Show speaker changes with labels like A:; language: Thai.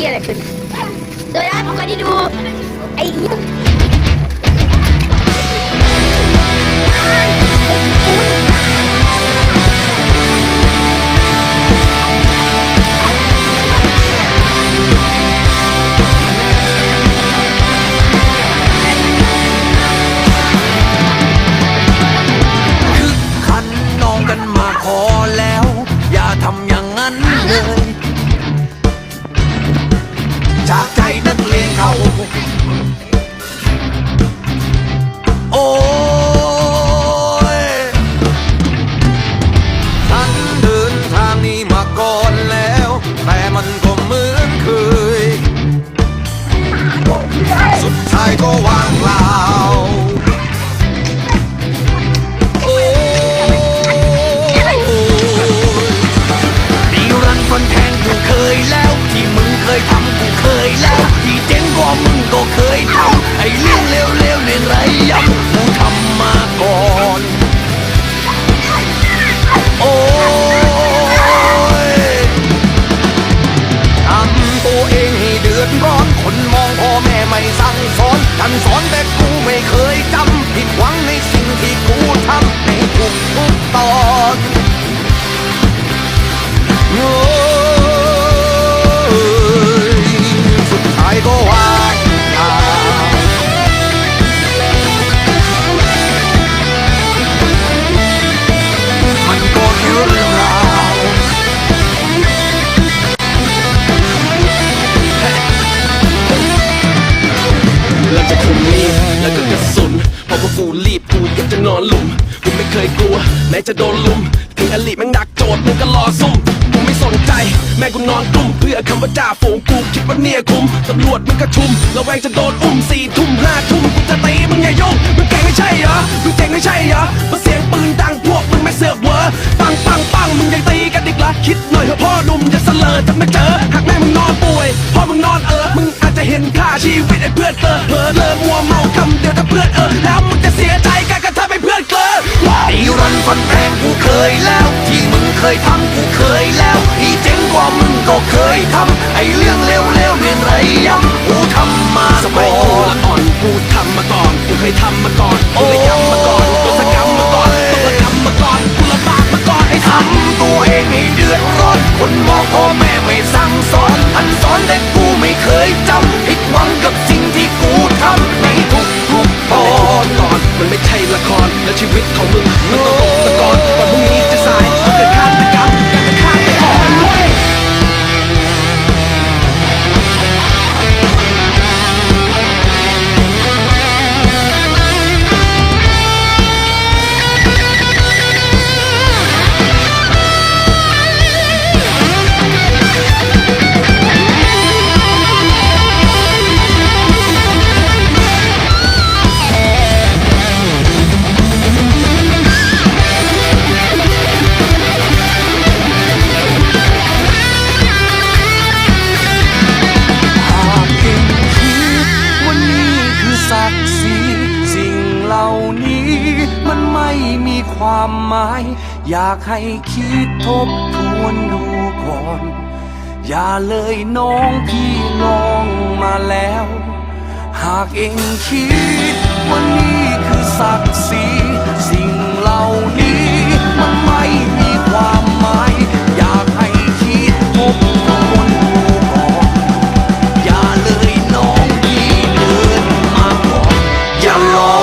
A: หี้ยอะไเจ๋
B: งกว่ามึงก็เคยทำไอ้เรื่องเลวๆเนี่ยไรยำกูทำมาก่อน แล้
C: วก็กระสุนพราะว่ากูรีบกูอยากจะนอนหลุมกูไม่เคยกลัวแม้จะโดนลุมถึงอลิแม่งดักโจทย์มึงก็รอซุ่มกูไม่สนใจ แม่กูนอนกลุ่มเพื่อคำว่าจ่าฝูงกูคิดว่าเนี่ยคุ้มตำรวจมึงก็ชุมระแวงจะโดนอุ้มสี่ทุ่มห้าทุ่มกูจะตีมึงอย่ายุ่งมึงเก่งไม่ใช่เหรอมึงเก่งไม่ใช่เหรอมาเสียงปืนดังพวกมึงไม่เสือกเวอปังปังปังมึงยังตีกันอีกละคิดหน่อยเถอะพ่อหนุ่มจะเสลอจะไม่เจอหากแม่มึงนอนป่วยพ่อมึงนอนเออมึงอาจจะเห็นค่าชีวิตไอ้เพื่อนเตอเผลอเลอมัวเมาคำ เพื่อนเออแล้วมึงจะเสียใจกันกระทำให้เพื่อนเกลอ
B: ตีรันฟันแทงกูเคยแล้ว ที่มึงเคยทำกูเคยแล้วที่เจ๋งกว่ามึงก็เคยทำไอ้เรื่องเลวๆเรียนไรย้ำกูทำมา
C: ความหมาย อยาก
B: ให้คิดทบทวนดูก่อ
C: น อย่าเลยน้องพี่ลองมาแล้ว
B: หากเองคิดวันนี้คือศักดิ์ศรีสิ่งเหล่านี้มันไม่มีความหมาย อยากให้คิดทบทวนดูก่อนอย่าเลยน้องพี่เดินมาก่อนอย่ารอ